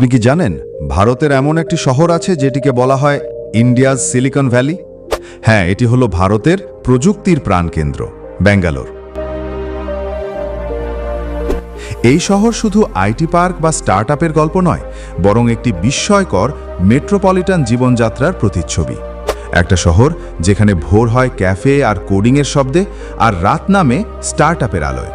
আপনি কি জানেন, ভারতের এমন একটি শহর আছে যেটিকে বলা হয় ইন্ডিয়াজ সিলিকন ভ্যালি? হ্যাঁ এটি হলো ভারতের প্রযুক্তির প্রাণকেন্দ্র, ব্যাঙ্গালোর। এই শহর শুধু আইটি পার্ক বা স্টার্ট গল্প নয়, বরং একটি বিস্ময়কর মেট্রোপলিটন জীবনযাত্রার প্রতিচ্ছবি। একটা শহর যেখানে ভোর হয় ক্যাফে আর কোডিংয়ের শব্দে আর রাত নামে স্টার্ট আলোয়।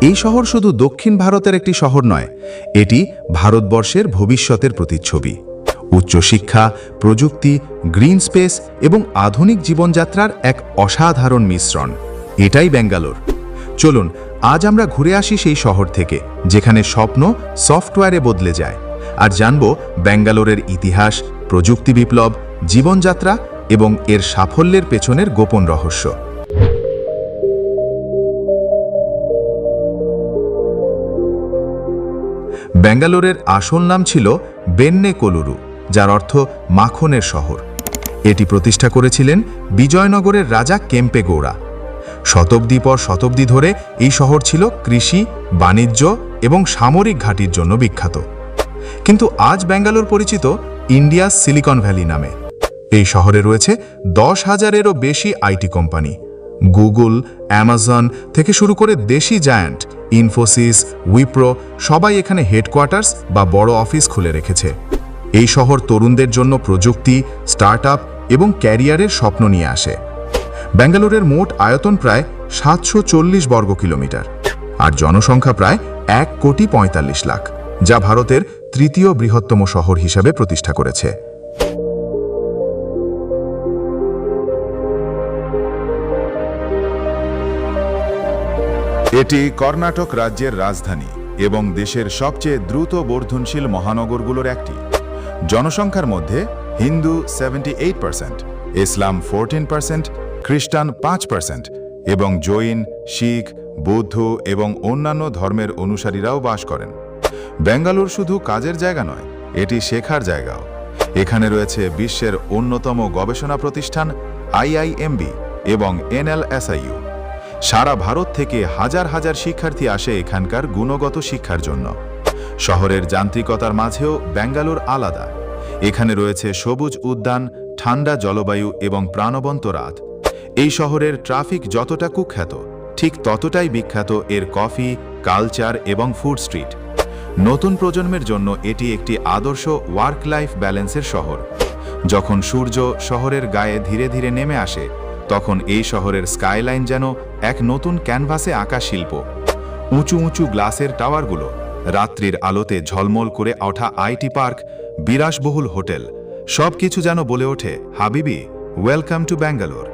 এই শহর শুধু দক্ষিণ ভারতের একটি শহর নয়, এটি ভারতবর্ষের ভবিষ্যতের প্রতিচ্ছবি। উচ্চশিক্ষা, প্রযুক্তি, গ্রিন স্পেস এবং আধুনিক জীবনযাত্রার এক অসাধারণ মিশ্রণ। এটাই ব্যাঙ্গালোর। চলুন, আজ আমরা ঘুরে আসি সেই শহর থেকে, যেখানে স্বপ্ন সফটওয়্যারে বদলে যায়। আর জানব ব্যাঙ্গালোরের ইতিহাস, প্রযুক্তি বিপ্লব, জীবনযাত্রা এবং এর সাফল্যের পেছনের গোপন রহস্য। ব্যাঙ্গালোরের আসল নাম ছিল বেন্নে কোলুরু, যার অর্থ মাখনের শহর। এটি প্রতিষ্ঠা করেছিলেন বিজয়নগরের রাজা কেম্পে গৌড়া। শতাব্দী পর শতাব্দী ধরে এই শহর ছিল কৃষি, বাণিজ্য এবং সামরিক ঘাঁটির জন্য বিখ্যাত। কিন্তু আজ ব্যাঙ্গালোর পরিচিত ইন্ডিয়াস সিলিকন ভ্যালি নামে। এই শহরে রয়েছে দশ হাজারেরও বেশি আইটি কোম্পানি। গুগল, অ্যামাজন থেকে শুরু করে দেশি জায়ান্ট ইনফোসিস, উইপ্রো, সবাই এখানে হেডকোয়ার্টার্স বা বড় অফিস খুলে রেখেছে। এই শহর তরুণদের জন্য প্রযুক্তি স্টার্ট এবং ক্যারিয়ারের স্বপ্ন নিয়ে আসে। ব্যাঙ্গালোরের মোট আয়তন প্রায় সাতশো চল্লিশ বর্গ কিলোমিটার আর জনসংখ্যা প্রায় এক কোটি পঁয়তাল্লিশ লাখ, যা ভারতের তৃতীয় বৃহত্তম শহর হিসাবে প্রতিষ্ঠা করেছে। এটি কর্ণাটক রাজ্যের রাজধানী এবং দেশের সবচেয়ে দ্রুত বর্ধনশীল মহানগরগুলোর একটি। জনসংখ্যার মধ্যে হিন্দু সেভেন্টি ইসলাম ফোরটিন পার্সেন্ট খ্রিস্টান পাঁচ এবং জৈন, শিখ, বৌদ্ধ এবং অন্যান্য ধর্মের অনুসারীরাও বাস করেন। বেঙ্গালুর শুধু কাজের জায়গা নয়, এটি শেখার জায়গাও। এখানে রয়েছে বিশ্বের অন্যতম গবেষণা প্রতিষ্ঠান আইআইএমবি এবং এনএলএসআইইউ সারা ভারত থেকে হাজার হাজার শিক্ষার্থী আসে এখানকার গুণগত শিক্ষার জন্য। শহরের যান্ত্রিকতার মাঝেও ব্যাঙ্গালোর আলাদা। এখানে রয়েছে সবুজ উদ্যান, ঠান্ডা জলবায়ু এবং প্রাণবন্ত রাত। এই শহরের ট্রাফিক যতটা কুখ্যাত, ঠিক ততটাই বিখ্যাত এর কফি, কালচার এবং ফুড স্ট্রিট। নতুন প্রজন্মের জন্য এটি একটি আদর্শ ওয়ার্ক লাইফ ব্যালেন্সের শহর। যখন সূর্য শহরের গায়ে ধীরে ধীরে নেমে আসে তখন এই শহরের স্কাইলাইন যেন এক নতুন ক্যানভাসে আঁকা শিল্প। উঁচু উঁচু গ্লাসের টাওয়ারগুলো, রাত্রির আলোতে ঝলমল করে ওঠা আইটি পার্ক, বিলাসবহুল হোটেল সব কিছু যেন বলে ওঠে, হাবিবি, ওয়েলকাম টু ব্যাঙ্গালোর।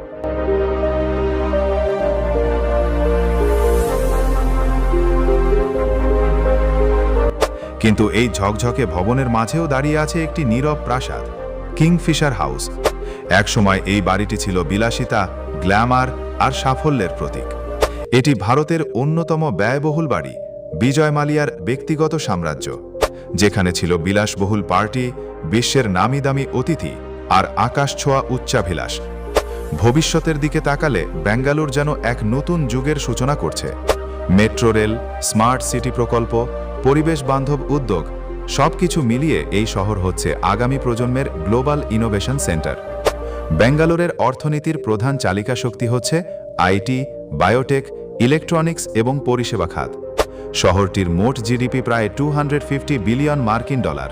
কিন্তু এই ঝকঝকে ভবনের মাঝেও দাঁড়িয়ে আছে একটি নীরব প্রাসাদ, কিংফিশার হাউস। একসময় এই বাড়িটি ছিল বিলাসিতা, গ্ল্যামার আর সাফল্যের প্রতীক। এটি ভারতের অন্যতম ব্যয়বহুল বাড়ি, বিজয় মালিয়ার ব্যক্তিগত সাম্রাজ্য, যেখানে ছিল বিলাসবহুল পার্টি, বিশ্বের নামি দামি অতিথি আর আকাশ ছোঁয়া উচ্চাভিলাষ। ভবিষ্যতের দিকে তাকালে ব্যাঙ্গালোর যেন এক নতুন যুগের সূচনা করছে। মেট্রো রেল, স্মার্ট সিটি প্রকল্প, পরিবেশ বান্ধব উদ্যোগ, সবকিছু মিলিয়ে এই শহর হচ্ছে আগামী প্রজন্মের গ্লোবাল ইনোভেশন সেন্টার। ব্যাঙ্গালোরের অর্থনীতির প্রধান চালিকা শক্তি হচ্ছে আইটি, বায়োটেক, ইলেকট্রনিক্স এবং পরিষেবা খাত। শহরটির মোট জিডিপি প্রায় টু বিলিয়ন মার্কিন ডলার।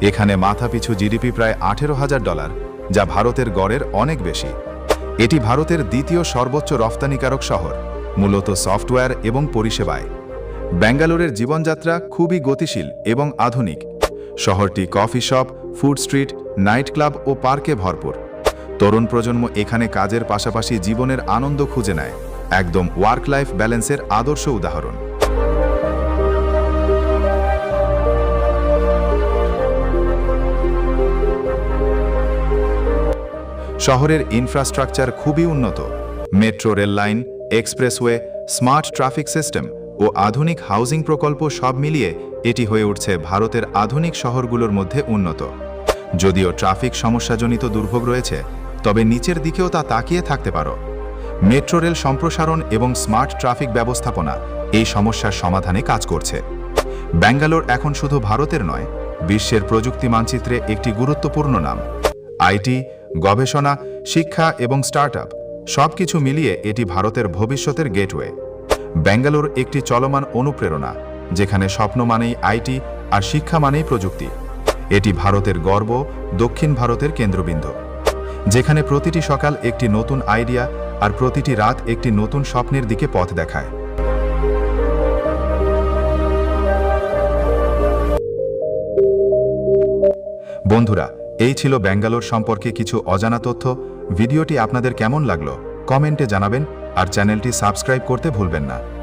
এখানে মাথাপিছু জিডিপি প্রায় আঠেরো হাজার ডলার, যা ভারতের গড়ের অনেক বেশি। এটি ভারতের দ্বিতীয় সর্বোচ্চ রফতানিকারক শহর, মূলত সফটওয়্যার এবং পরিষেবায়। ব্যাঙ্গালোরের জীবনযাত্রা খুবই গতিশীল এবং আধুনিক। শহরটি coffee shop, food street, night club ও পার্কে ভরপুর। তরুণ প্রজন্ম এখানে কাজের পাশাপাশি জীবনের আনন্দ খুঁজে নেয়। একদম ওয়ার্ক লাইফ ব্যালেন্সের আদর্শ উদাহরণ। শহরের ইনফ্রাস্ট্রাকচার খুবই উন্নত। Metro rail line expressway smart traffic system ও আধুনিক হাউজিং প্রকল্প সব মিলিয়ে এটি হয়ে উঠছে ভারতের আধুনিক শহরগুলোর মধ্যে উন্নত। যদিও ট্রাফিক সমস্যাজনিত দুর্ভোগ রয়েছে তবে নিচের দিকেও তা তাকিয়ে থাকতে পারো। মেট্রো রেল সম্প্রসারণ এবং স্মার্ট ট্রাফিক ব্যবস্থাপনা এই সমস্যার সমাধানে কাজ করছে। ব্যাঙ্গালোর এখন শুধু ভারতের নয়, বিশ্বের প্রযুক্তি মানচিত্রে একটি গুরুত্বপূর্ণ নাম। আইটি, গবেষণা, শিক্ষা এবং স্টার্টআপ সব কিছু মিলিয়ে এটি ভারতের ভবিষ্যতের গেটওয়ে। ব্যাঙ্গালোর একটি চলমান অনুপ্রেরণা, যেখানে স্বপ্ন মানেই আইটি আর শিক্ষা মানেই প্রযুক্তি। এটি ভারতের গর্ব, দক্ষিণ ভারতের কেন্দ্রবিন্দু। যেখানে প্রতিটি সকাল একটি নতুন আইডিয়া আর প্রতিটি রাত একটি নতুন স্বপ্নের দিকে পথ দেখায়। বন্ধুরা, এই ছিল ব্যাঙ্গালোর সম্পর্কে কিছু অজানা তথ্য। ভিডিওটি আপনাদের কেমন লাগল? কমেন্টে জানাবেন আর চ্যানেলটি সাবস্ক্রাইব করতে ভুলবেন না।